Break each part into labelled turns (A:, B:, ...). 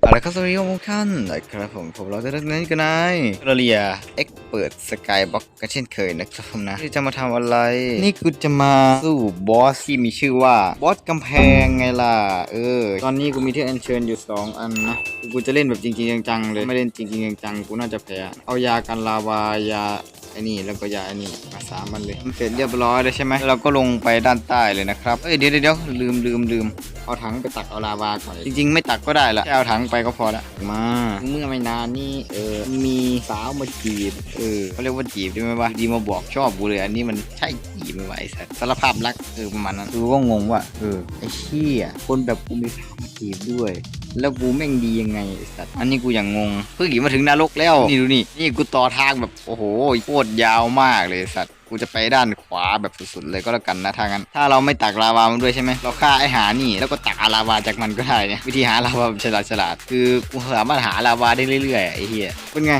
A: เอาละครับสวัสดีครับทุกท่านนะครับผมผมเราจะเลือกนั้นกันนายเรียเอ็กเปิดสกายบ็อกกันเช่นเคยนะครับผมนะที่จะมาทำอะไร นี่กูจะมาสู้บอสที่มีชื่อว่าบอสกำแพงไงล่ะ เออ ตอนนี้กูมีที่อัญเชิญอยู่ 2 อันนะ กูจะเล่นแบบจริงๆจังๆเลย ไม่เล่นจริงๆจังๆกูน่าจะแพ้ เอายากันลาวายาไอ้นี่แล้วก็ยาไอ้นี่มาสามมันเลยมันเสร็จเรียบร้อยแล้วใช่ไหมเราก็ลงไปด้านใต้เลยนะครับเอ้ยเดี๋ยวเดี๋ยวเดี๋ยวลืมลืมลืมเอาถังไปตักเอาลาวาก่อนจริง ๆ ไม่ตักก็ได้ละแค่เอาถังไปก็พอละมา เมื่อไม่นานนี่เออมีสาวมาจีบเออเขาเรียกว่าจีบได้ไหมวะดีมาบอกชอบกูเลยอันนี้มันใช่จีบไหมวะไอ้สัสสารภาพรักเออประมาณนั้นกูก็งงว่าเออไอ้เชี่ยคนแบบกูมีสาวมาจีบด้วย แล้วกูแม่งดียังไงไอ้สัตว์อันนี้กูอย่างงงเพิ่งหนีมาถึงนรกแล้วนี่ดูนี่นี่กูต่อทางแบบโอ้โหโคตรยาวมากเลยไอ้สัตว์กูจะไปด้านขวาแบบสุดๆเลยก็แล้วกันนะถ้างั้น ถ้าเราไม่ตักลาวามันด้วยใช่ไหมเราฆ่าไอ้หานี่ แล้วก็ตักอาลาวาจากมันก็ได้เนี่ยวิธีหาลาวาแบบฉลาดๆคือกูสามารถหาลาวาได้เรื่อยๆไอ้เหี้ยเป็นไง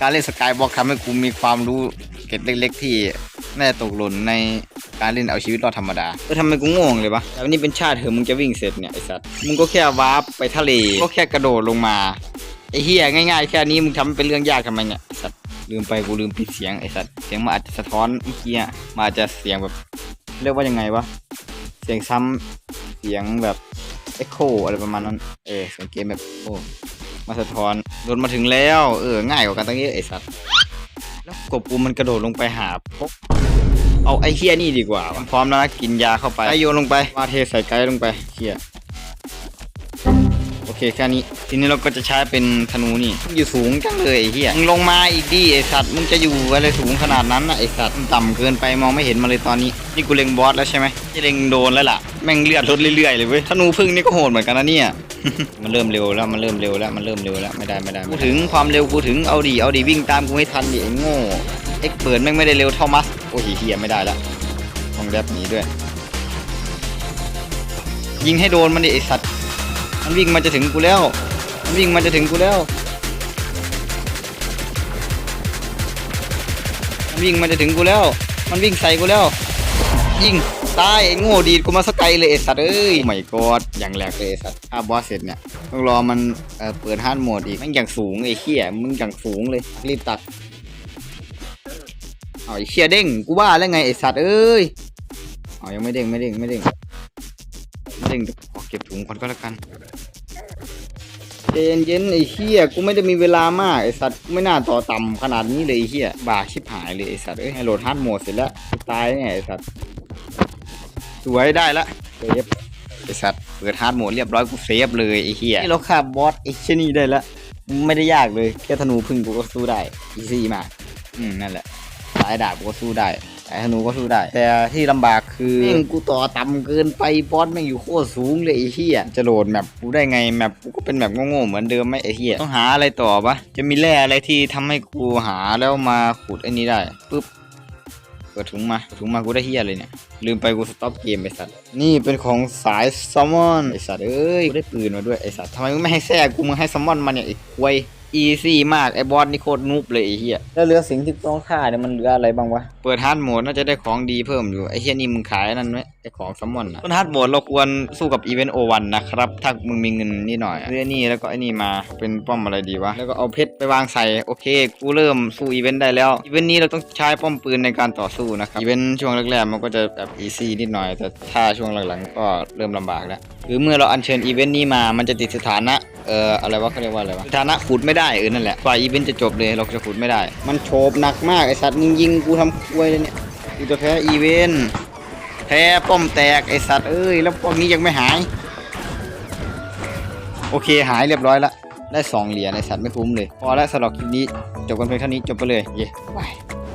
A: การเล่นสกายบล็อกทำให้กูมีความรู้เกร็ดเล็ก ๆ ที่น่าจะตกหล่นในการเล่นเอาชีวิตรอดธรรมดาเออทำไมกูงงเลยวะแต่วันนี้เป็นชาติเถอะมึงจะวิ่งเสร็จเนี่ยไอสัตว์มึงก็แค่วาร์ปไปทะเลก็แค่กระโดดลงมาไอเฮียง่ายๆแค่นี้มึงทำเป็นเรื่องยากทำไมเนี่ยไอ้สัตว์ลืมไปกูลืมปิดเสียงไอสัตว์เสียงมันอาจจะสะท้อนเมื่อกี้อะมันอาจจะเสียงแบบ เรียกว่ายังไงวะเสียงซ้ำเสียงแบบ เอ็กโคอะไรประมาณนั้น เออเสียงเกมแบบโอ้มาสะท้อนโดนมาถึงแล้ว เออ ง่ายกว่ากันตั้งเยอะไอสัตว์ แล้วกบกูมันกระโดดลงไปหาพบเอาไอเฮียนี่ดีกว่าวะพร้อมแล้วนะกินยาเข้าไปไอโยนลงไปมาเทใส่ไกด์ลงไปเฮีย เคแค่นี้ ทีนี้เราก็จะใช้เป็นธนูนี่อยู่สูงจังเลยไอ้เฮียมึงลงมาอีกดิไอสัตว์มึงจะอยู่อะไรสูงขนาดนั้นนะไอสัตว์มันต่ำเกินไปมองไม่เห็นมาเลยตอนนี้นี่กูเล็งบอสแล้วใช่ไหมที่เล็งโดนแล้วล่ะแม่งเลือดลดเรื่อยๆเลยเว้ยธนูพึ่งนี่ก็โหดเหมือนกันนะเนี่ยมันเริ่มเร็วแล้วมันเริ่มเร็วแล้วมันเริ่มเร็วแล้วไม่ได้ไม่ได้กูถึงความเร็วกูถึงเอาดีเอาดีวิ่งตามกูให้ทันดิไอ้โง่เอ็กเปิดแม่งไม่ได้เร็วเท่ามัสโอ้ยเฮียไม่ได้ล้วต้องแดบหนีด้วย ยิงให้โดนมันดิไอสัตว์ มันวิ่งมาจะถึงกูแล้วมันวิ่งมาจะถึงกูแล้วมันวิ่งมาจะถึงกูแล้ว มันวิ่งใส่กูแล้ว ยิงตายไอ้โง่ดีดกูมาสไกลเลยไอ้สัตว์เอ้ยโอ้ไม่กอดอย่างแรกเลยไอ้สัตว์ถ้าบอสเสร็จเนี่ยต้องรอมันเอ่อเปิดฮาร์ดโหมดอีกแมันอย่างสูงไอ้เหี้ยมึงอย่างสูงเลยรีบตัดเอาไอ้เหี้ยเด้งกูว่าแล้วไงไอ้สัตว์เอ้ยเอายังไม่เด้งไม่เด้งไม่เด้งไม่เด้ง ก็บถุงก่อนก็แล้วกันเย็นเย็นๆไอ้เหี้ยกูไม่ได้มีเวลามากไอ้สัตว์กูไม่น่าต่อต่ำขนาดนี้เลยไอ้เหี้ยบาชิบหายเลยไอ้สัตว์เอ้ยให้โหลดฮาร์ดโหมดเสร็จแล้วกูตายแน่ไอ้สัตว์สวยได้ละเซฟไอสัตว์เปิดฮาร์ดโหมดเรียบร้อยกูเซฟเลยไอ้เหี้ยนี่เราฆ่าบอสไอ้เชยนี่ได้ละไม่ได้ยากเลยแค่ธนูพึ่งกูก็สู้ได้อีซี่มากอืมนั่นแหละสายดาบกูก็สู้ได้ สายธนูก็สู้ได้ แต่ที่ลำบากคือแม่งกูต่อต่ำเกินไปบอสแม่งอยู่โคตรสูงเลยไอ้เหี้ยจะโหลดแมปกูได้ไงแมปกูก็เป็นแบบโง่ๆเหมือนเดิมไหมไอ้เหี้ยต้องหาอะไรต่อปะจะมีแร่อะไรที่ทำให้กูหาแล้วมาขุดไอ้นี้ได้ปึ๊บเปิดถุงมาเปิดถุงมากูได้เฮียเลยเนี่ยลืมไปกูสต็อปเกมไอสัตว์นี่เป็นของสายซัมมอนไอสัตว์เอ้ยกูได้ปืนมาด้วยไอสัตว์ทำไมมึงไม่ให้แทรกกูมึงให้ซัมมอนมาเนี่ยไอ้ควย อีซี่มากไอ้บอสนี่โคตรนูบเลยไอ้เหี้ย แล้วเหลือสิ่งที่ต้องฆ่าเนี่ยมันเหลืออะไรบ้างวะ เปิดฮาร์ดโหมดน่าจะได้ของดีเพิ่มอยู่ไอ้เหี้ยนี่มึงขายอันนั่นไหมไอ้ของซัมมอนนะบนฮาร์ดโหมดเราควรสู้กับอีเวนต์โอวันนะครับถ้ามึงมีเงินนิดหน่อยเรื่องนี้แล้วก็ไอ้นี่มาเป็นป้อมอะไรดีวะแล้วก็เอาเพชรไปวางใส่โอเคกูเริ่มสู้อีเวนต์ได้แล้วอีเวนต์นี้เราต้องใช้ป้อมปืนในการต่อสู้นะครับอีเวนต์ช่วงแรกๆมันก็จะแบบอีซี่นิดหน่อย แต่ถ้าช่วงหลังๆก็เริ่มลำบากแล้วหรือเมื่อเราอัญเชิญอีเวนต์นี้มามันจะติดสถานะ เอ่ออะไรวะเขาเรียกว่าอะไรวะสถานะขุดไม่ได้เออนั่นแหละกว่าอีเวนต์จะจบเลยเราจะขุดไม่ได้ มันโฉบหนักมากไอสัตว์มึงยิงกูทำควยเลยเนี่ยกูจะแพ้อีเวนต์แพ้ป้อมแตกไอสัตว์เอ้ยแล้วป้อมนี้ยังไม่หาย โอเคหายเรียบร้อยละได้สองเหรียญไอสัตว์ไม่คุ้มเลย พอแล้วสำหรับคลิปนี้จบกันเพียงเท่านี้จบไปเลยเย้